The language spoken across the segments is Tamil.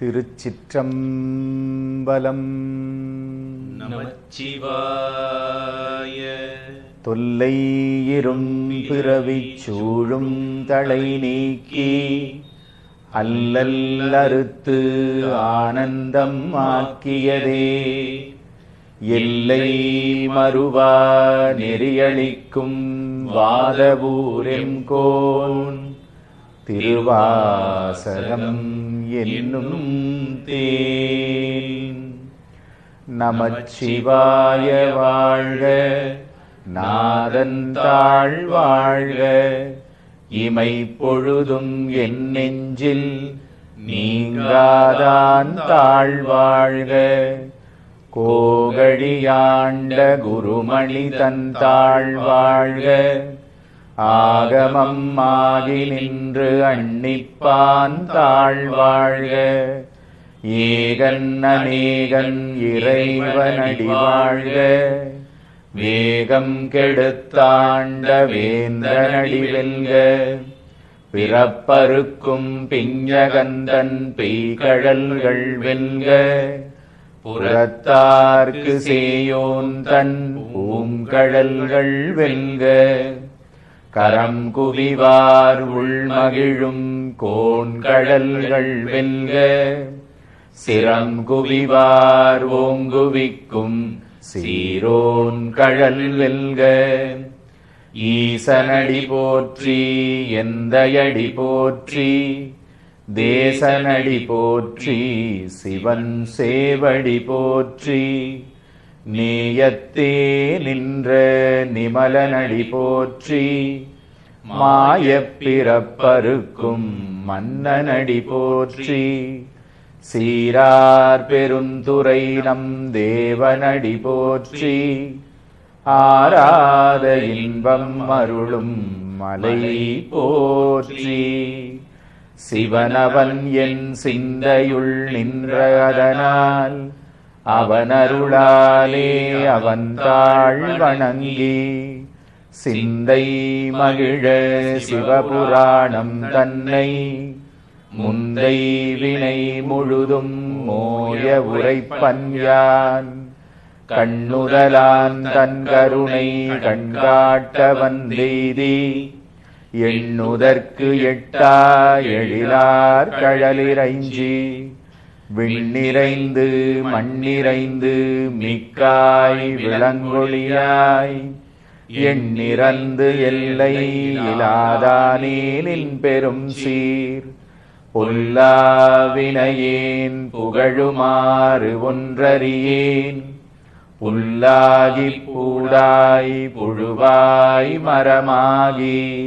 திருச்சிற்றம்பலம். நமச்சிவாய. தொல்லை இரும் பிறவிச் சூழும் தலை நீக்கி அல்லல் அறுத்து ஆனந்தம் ஆக்கியதே. எல்லை மறுவா நெறியளிக்கும் வாதபூரெம்கோன் திருவாசகம் என்னும் தேன். நமச்சிவாய வாழ்க நாதன் தாழ் வாழ்க இமை பொழுதும் என் நெஞ்சில் நீங்காதான் தாழ் வாழ்க கோகழியாண்ட குருமணி தன் தாழ் வாழ்க ஆகமம் ஆகி நின்று அன்னிப்பான் தாழ்வாழ்க. ஏகன் அநேகன் இறைவனடி வாழ்க வேகம் கெடுத்தாண்ட வேந்தனடி வெல்க பிறப்பருக்கும் பிஞ்சகந்தன் பெய்கடல்கள் வெல்க. புறத்தார்க்கு சேயோன் தன் பூங்கழல்கள் வெல்க. கரம் குவிவார் உள்மகிழும் கோண்கடல்கள் வெல்க. சிரம் குவிவார் ஓங்குவிக்கும் சீரோன் கழல் வெல்க. ஈசனடி போற்றி எந்தையடி போற்றி தேசனடி போற்றி சிவன் சேவடி போற்றி. நீயத்தே நின்ற நிமலனடி போற்றி மாயப்பிறப்பருக்கும் மன்னனடி போற்றி சீரார் பெருந்துரை நம் தேவனடி போற்றி ஆராத இன்பம் அருளும் மலை போற்றி. சிவனவன் என் சிந்தையுள் நின்ற அதனால் அவனருளாலே அவன் தாழ் வணங்கி சிந்தை மகிழ சிவபுராணம் தன்னை முந்தை வினை முழுதும் மோய உரைப்பன்யான். கண்ணுதலான் தன் கருணை கண்காட்ட வந்தெய்தி எண்ணுதற்கு எட்டா எழிலார் கழலிரைஞ்சி விண்ணிறைந்து மண்ணிறைந்து மிக்காய் விளங்கொழியாய் எண்ணிறந்து எல்லை இலாதானேனின் பெரும் சீர். பொல்லாவினையேன் புகழுமாறு ஒன்றறியேன். புல்லாகிப் பூடாய் புழுவாய் மரமாகி.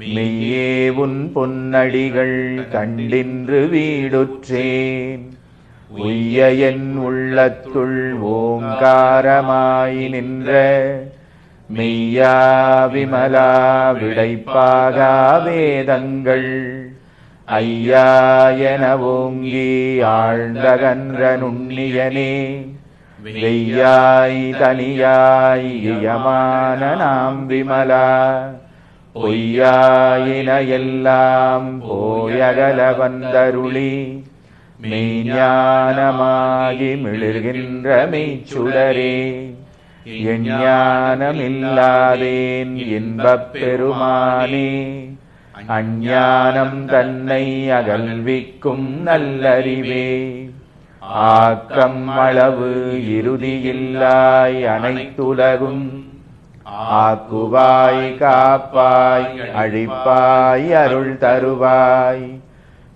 மெய்யே உன் பொன்னடிகள் கண்டின்று வீடுற்றேன். உய்ய என் உள்ளத்துள் ஓங்காரமாய் நின்ற மெய்யா விமலா விடைப்பாகா வேதங்கள். ஐயா என ஓங்கி ஆழ்ந்தகன்ற நுண்ணியனே வெய்யாய் தனியாய் இயமான நாம் விமலா. பொய்யாயின எல்லாம் போயகல வந்தருளி மெய்ஞானமாகி மிளிர்கின்ற மெய்ச்சுடரே எஞ்ஞானமில்லாதேன் இன்பப் பெருமானே அஞ்ஞானம் தன்னை அகல்விக்கும் நல்லறிவே ஆக்கம் அளவு இறுதியில்லாய் அனைத்துலகும் ஆக்குவாய் காப்பாய் அழிப்பாய் அருள் தருவாய்.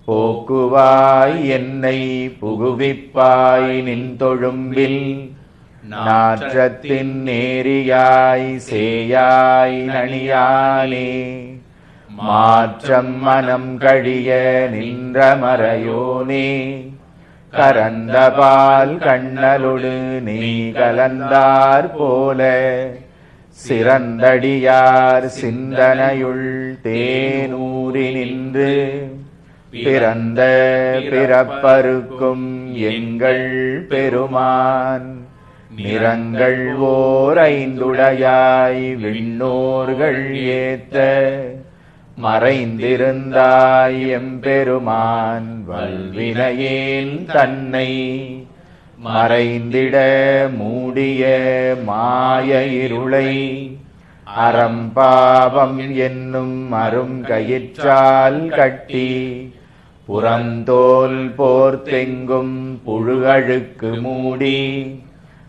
போக்குவாய் என்னை புகுவிப்பாய் நின் தொழும்பில் நாற்றத்தின் நேரியாய் சேயாய் நணியானே மாற்றம் மனம் கழிய நின்ற மறையோனே. கரந்த பால் கண்ணலொடு நீ கலந்தார் போல. சிறந்தடியார் சிந்தனையுள் தேனூறி நின்று பிறந்த பிறப்பருக்கும் எங்கள் பெருமான். நிறங்கள் ஓர் ஐந்துடையாய் விண்ணோர்கள் ஏத்த மறைந்திருந்தாய் எம்பெருமான். வல்வினையேன் தன்னை மறைந்திட மூடிய மாய இருளை அறம்பாவம் என்னும் அருங்கயிற்றால் கட்டி. புறந்தோல் போர்த்தெங்கும் புழுகழுக்கு மூடி.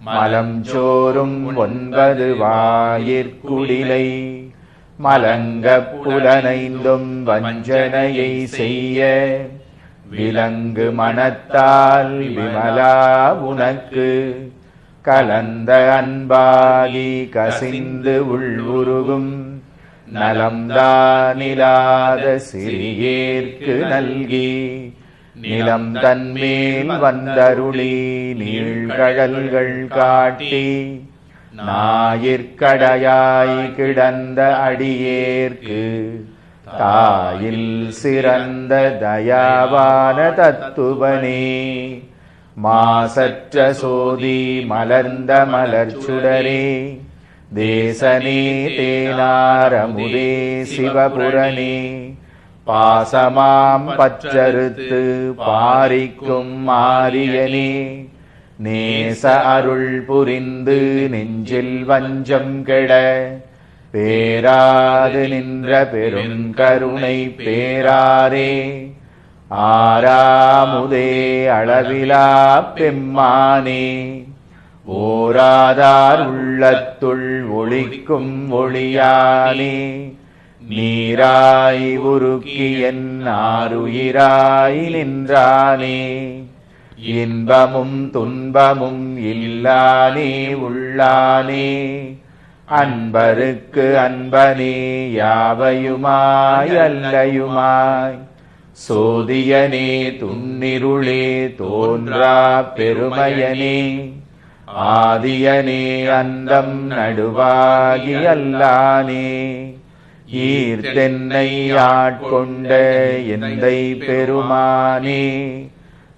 மலம் சோறும் ஒன்பது வாயிற்குடிலை. மலங்க புலனைந்தும் வஞ்சனையை செய்ய. விலங்கு மனத்தால் விமலா உனக்கு. கலந்த அன்பாகி கசிந்து உள்வுருகும் நலம்தானிலாத சிறியேற்கு நல்கி. நிலம் தன்மேல் வந்தருளி நீழ்கழல்கள் காட்டி. நாயிற்கடையாய் கிடந்த அடியேற்கு. தாயில் சிறந்த தயாவான தத்துவனே. மாசற்ற சோதி மலர்ந்த மலர்ச்சுடரே தேசனே தேனாரமுதே சிவபுரணே. பாசமாம் பற்றறுத்து பாரிக்கும் மாரியனே நேச அருள் புரிந்து நெஞ்சில் வஞ்சம் கெட. பேராது நின்ற பெரும் கருணை பேராரே. ஆராமுதே அளவிலா பெம்மானே. ஓராதார் உள்ளத்துள் ஒளிக்கும் ஒளியானே. நீராய் உருக்கி என் ஆருயிராய் நின்றானே. இன்பமும் துன்பமும் இல்லானே உள்ளானே. அன்பருக்கு அன்பனே யாவையுமாய் அல்லையுமாய் சோதியனே துன்னிருளே தோன்றா பெருமையனே. ஆதியனே அந்தம் நடுவாகி அல்லானே ஈர்த்தென்னை ஆட்கொண்ட எந்தை பெருமானே.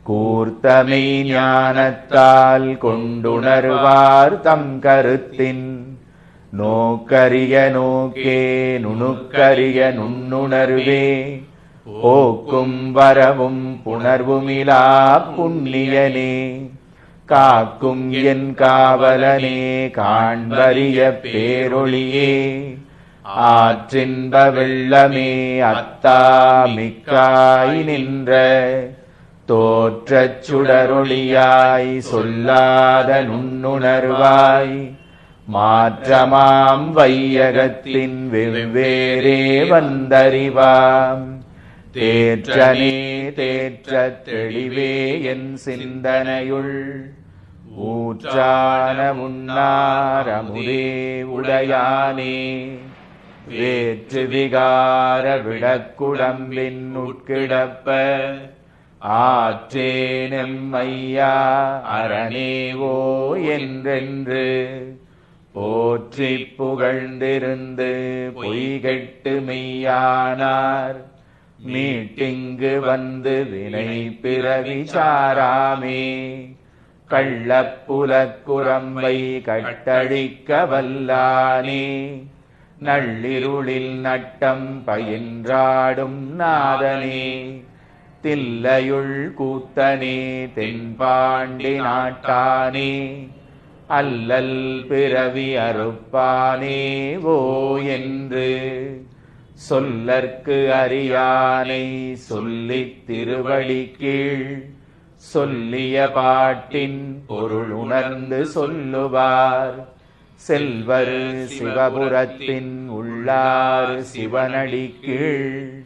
கூர்த்தமை ஞானத்தால் கொண்டுணர்வார் தம் கருத்தின். நோக்கரிய நோக்கே நுணுக்கரிய நுண்ணுணர்வே. ஓக்கும் வரவும் புணர்வுமிலா புண்ணியனே. காக்கும் என் காவலனே காண்பரிய பேரொளியே ஆற்றின்ப வெள்ளமே அத்தா மிக்காய் நின்ற. தோற்றச் சுடரொளியாய் சொல்லாத நுண்ணுணர்வாய். மாற்றமாம் வையகத்தின் வெவ்வேறே வந்தறிவாம் தேற்றனே தேற்ற தெளிவே என் சிந்தனையுள். ஊற்றான முன்னாரமுதே உடையானே. வேற்று விகார விடக்குடம்பின் உட்கிடப்ப. ஆற்றேனெம்மையா அரணேவோ என்றென்று. போற்றி புகழ்ந்திருந்து பொய்கெட்டு மெய்யானார். மீட்டிங்கு வந்து வினை பிறவி சாராமே. கள்ளப்புலக்குரம்பை கட்டழிக்க வல்லானே நள்ளிருளில் நட்டம் பயின்றாடும் நாதனே. தில்லையுள் கூத்தனே தென்பாண்டி நாட்டானே. அல்லல் பிறவி அறுப்பானே ஓ என்று சொல்லற்கு அறியானை சொல்லித் திருவழி கீழ் சொல்லிய பாட்டின் பொருள் உணர்ந்து சொல்லுவார். செல்வர் சிவபுரத்தின் உள்ளார் சிவனடி கீழ்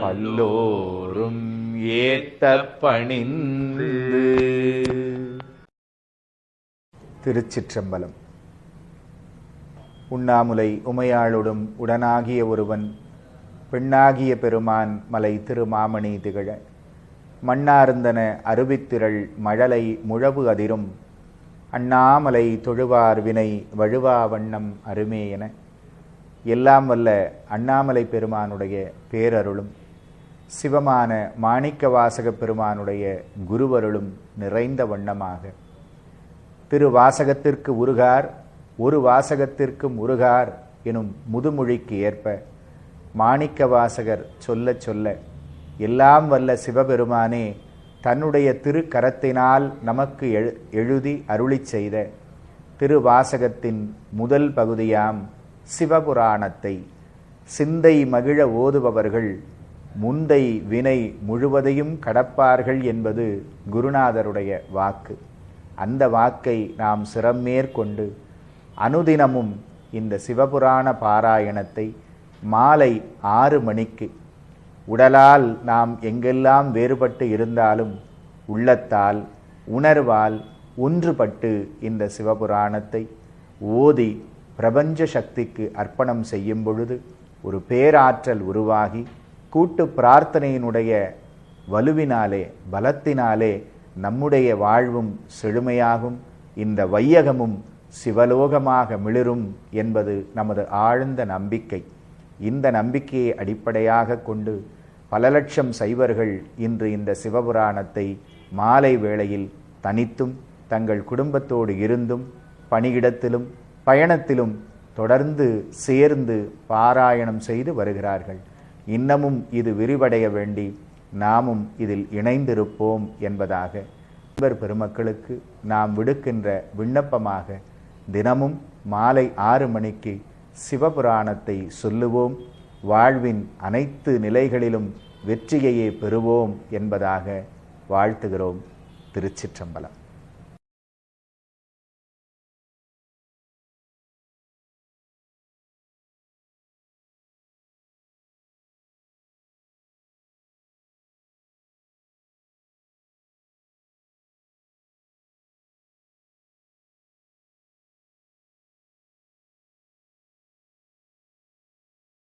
பல்லோரும் ஏத்த பணிந்து திருச்சிற்றம்பலம். உண்ணாமுலை உமையாளுடும் உடனாகிய ஒருவன் பெண்ணாகிய பெருமான் மலை திருமாமணி திகழ. மண்ணார்ந்தன அருவித்திரள் மழலை முழவு அதிரும். அண்ணாமலை தொழுவார் வினை வழுவா வண்ணம் அருமே என. எல்லாம் வல்ல அண்ணாமலை பெருமானுடைய பேரருளும். சிவமான மாணிக்க வாசக பெருமானுடைய குருவருளும் நிறைந்த வண்ணமாக. திரு வாசகத்திற்கு உருகார் ஒரு வாசகத்திற்கும் உருகார் எனும் முதுமொழிக்கு ஏற்ப மாணிக்க வாசகர் சொல்ல சொல்ல எல்லாம் வல்ல சிவபெருமானே தன்னுடைய திருக்கரத்தினால் நமக்கு எழு எழுதி அருளிச் செய்த திருவாசகத்தின் முதல் பகுதியாம் சிவபுராணத்தை. சிந்தை மகிழ ஓதுபவர்கள் முந்தை வினை முழுவதையும் கடப்பார்கள் என்பது குருநாதருடைய வாக்கு. அந்த வாக்கை நாம் சிரமேற்கொண்டு அனுதினமும் இந்த சிவபுராண பாராயணத்தை மாலை ஆறு மணிக்கு உடலால் நாம் எங்கெல்லாம் வேறுபட்டு இருந்தாலும் உள்ளத்தால் உணர்வால் ஒன்றுபட்டு இந்த சிவபுராணத்தை ஓதி பிரபஞ்ச சக்திக்கு அர்ப்பணம் செய்யும் பொழுது ஒரு பேராற்றல் உருவாகி கூட்டு பிரார்த்தனையினுடைய வலுவினாலே பலத்தினாலே நம்முடைய வாழ்வும் செழுமையாகும் இந்த வையகமும் சிவலோகமாக மிளிரும் என்பது நமது ஆழ்ந்த நம்பிக்கை. இந்த நம்பிக்கையை அடிப்படையாக கொண்டு பல லட்சம் சைவர்கள் இன்று இந்த சிவபுராணத்தை மாலை வேளையில் தனித்தும் தங்கள் குடும்பத்தோடு இருந்தும் பணியிடத்திலும் பயணத்திலும் தொடர்ந்து சேர்ந்து பாராயணம் செய்து வருகிறார்கள். இன்னமும் இது விரிவடைய வேண்டி நாமும் இதில் இணைந்திருப்போம் என்பதாக இவர் பெருமக்களுக்கு நாம் விடுக்கின்ற விண்ணப்பமாக தினமும் மாலை ஆறு மணிக்கு சிவபுராணத்தை சொல்லுவோம். வாழ்வின் அனைத்து நிலைகளிலும் வெற்றியையே பெறுவோம் என்பதாக வாழ்த்துகிறோம் திருச்சிற்றம்பலம்.